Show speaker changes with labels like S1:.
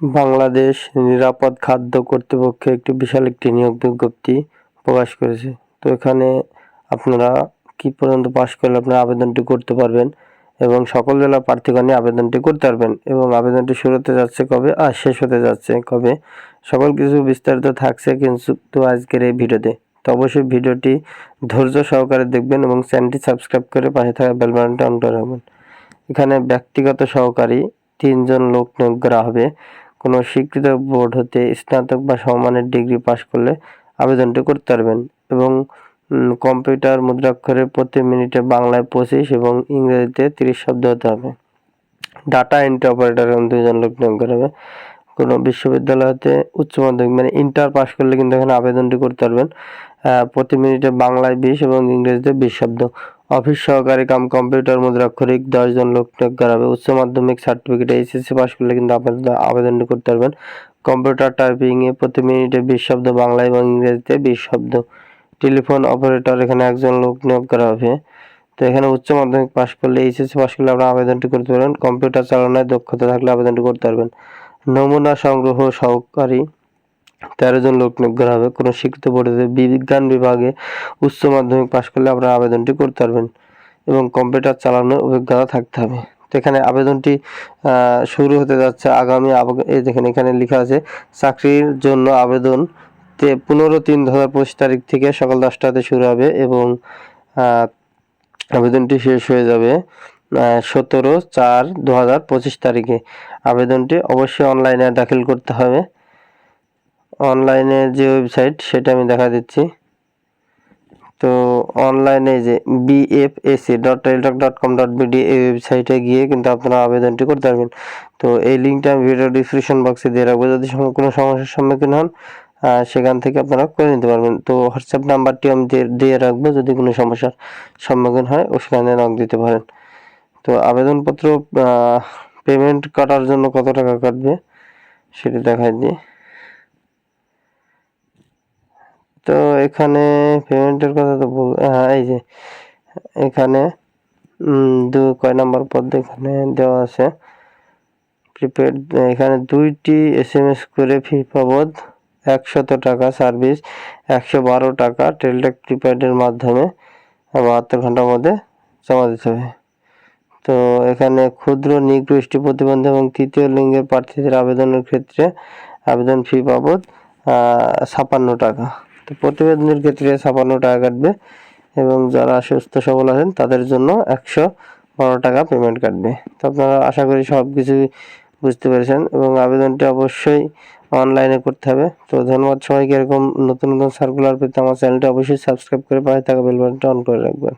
S1: বাংলাদেশ নিরাপদ খাদ্য কর্তৃপক্ষ একটি বিশাল একটি নিয়োগ বিজ্ঞপ্তি প্রকাশ করেছে। তো এখানে আপনারা কি পর্যন্ত পাশ করলে আপনারা আবেদনটি করতে পারবেন এবং সকল জেলার প্রার্থীগণই আবেদনটি করতে পারবেন এবং আবেদনটি শুরু হতে যাচ্ছে কবে আর শেষ হতে যাচ্ছে কবে, সকল কিছু বিস্তারিত থাকছে কিন্তু আজকের এই ভিডিওতে। তো অবশ্যই ভিডিওটি ধৈর্য সহকারে দেখবেন এবং চ্যানেলটি সাবস্ক্রাইব করে পাশে থাকা বেল বাটনটি অন করে রাখবেন। এখানে ব্যক্তিগত সহকারী তিনজন লোক নিয়োগ করা হবে। কোনো স্বীকৃত বোর্ড হতে স্নাতক বা সমমানের ডিগ্রি পাশ করলে আবেদনটি করতে পারবেন এবং কম্পিউটার মুদ্রাক্ষরে প্রতি মিনিটে বাংলায় পঁচিশ এবং ইংরেজিতে তিরিশ শব্দ হতে হবে। ডাটা এন্ট্রি অপারেটর এবং দুইজন লোক নিয়োগ করা হবে। কোনো বিশ্ববিদ্যালয় হতে উচ্চ মাধ্যমিক মানে ইন্টার পাশ করলে কিন্তু এখানে আবেদনটি করতে পারবেন। প্রতি মিনিটে বাংলায় বিশ এবং ইংরেজিতে বিশ শব্দ। অফিস সহকারী কাম কম্পিউটার মুদ্রাক্ষরিক দশজন লোক নিয়োগ করা হবে। উচ্চ মাধ্যমিক সার্টিফিকেট এইচএসসি পাশ করলে কিন্তু আবেদন আবেদনটি করতে পারবেন। কম্পিউটার টাইপিংয়ে প্রতি মিনিটে বিশ শব্দ, বাংলা এবং ইংরেজিতে বিশ শব্দ। টেলিফোন অপারেটর, এখানে একজন লোক নিয়োগ করা হবে। তো এখানে উচ্চ মাধ্যমিক পাশ করলে এইচএসসি পাশ করলে আপনারা আবেদনটি করতে পারবেন। কম্পিউটার চালানোয় দক্ষতা থাকলে আবেদনটি করতে পারবেন। নমুনা সংগ্রহ সহকারী। তেরো জন লোক নিয়োগ করা হবে। কোনো শিক্ষিত বোর্ডে বিজ্ঞান বিভাগে উচ্চ মাধ্যমিক পাশ করলে আপনারা আবেদনটি করতে পারবেন এবং কম্পিউটার চালানোর অভিজ্ঞতা থাকতে হবে। তো এখানে আবেদনটি শুরু হতে যাচ্ছে আগামী এই দেখেন এখানে লেখা আছে, চাকরির জন্য আবেদন তে পনেরো তিন দু হাজার পঁচিশ তারিখ থেকে সকাল দশটাতে শুরু হবে এবং আবেদনটি শেষ হয়ে যাবে সতেরো চার দু হাজার পঁচিশ তারিখে। আবেদনটি অবশ্যই অনলাইনে দাখিল করতে হবে। অনলাইনে যে ওয়েবসাইট সেটা আমি দেখা দিচ্ছি। তো অনলাইনে যে BFAC dot Teletalk dot com dot BD এই ওয়েবসাইটে গিয়ে কিন্তু আপনারা আবেদনটি করতে পারবেন। তো এই লিঙ্কটা আমি ভিডিও ডিসক্রিপশন বক্সে দিয়ে রাখব যদি কোনো সমস্যার সম্মুখীন হন সেখান থেকে আপনারা করে নিতে পারবেন। তো হোয়াটসঅ্যাপ নাম্বারটি আমি দিয়ে- দিয়ে রাখব যদি কোনো সমস্যার সম্মুখীন হয় ও সেখানে নক দিতে পারেন। তো আবেদনপত্র পেমেন্ট কাটার জন্য কত টাকা কাটবে সেটি দেখায় দিই। তো এখানে পেমেন্টের কথা তো বল হ্যাঁ এই যে এখানে দু, কয় নাম্বার পদ এখানে দেওয়া আছে। প্রিপেড এখানে দুইটি এস এম এস করে ফি বাবদ একশত টাকা সার্ভিস একশো বারো টাকা টেলটেক প্রিপেডের মাধ্যমে বাহাত্তর ঘণ্টার মধ্যে জমা দিতে হবে। তো এখানে ক্ষুদ্র নিগৃষ্টি প্রতিবন্ধী এবং তৃতীয় লিঙ্গের প্রার্থীদের আবেদনের ক্ষেত্রে আবেদন ফি বাবদ ছাপান্ন টাকা। তো প্রতিবেদনের ক্ষেত্রে ছাপান্ন টাকা কাটবে এবং যারা সুস্থ সবল আছেন, তাদের জন্য একশো বারো টাকা পেমেন্ট কাটবে। তো আপনারা আশা করি সব কিছুই বুঝতে পেরেছেন এবং আবেদনটি অবশ্যই অনলাইনে করতে হবে। তো ধন্যবাদ সবাইকে। এরকম নতুন নতুন সার্কুলার পেতে আমার চ্যানেলটি অবশ্যই সাবস্ক্রাইব করে পাশে থাকা বেল বাটনটা অন করে রাখবেন।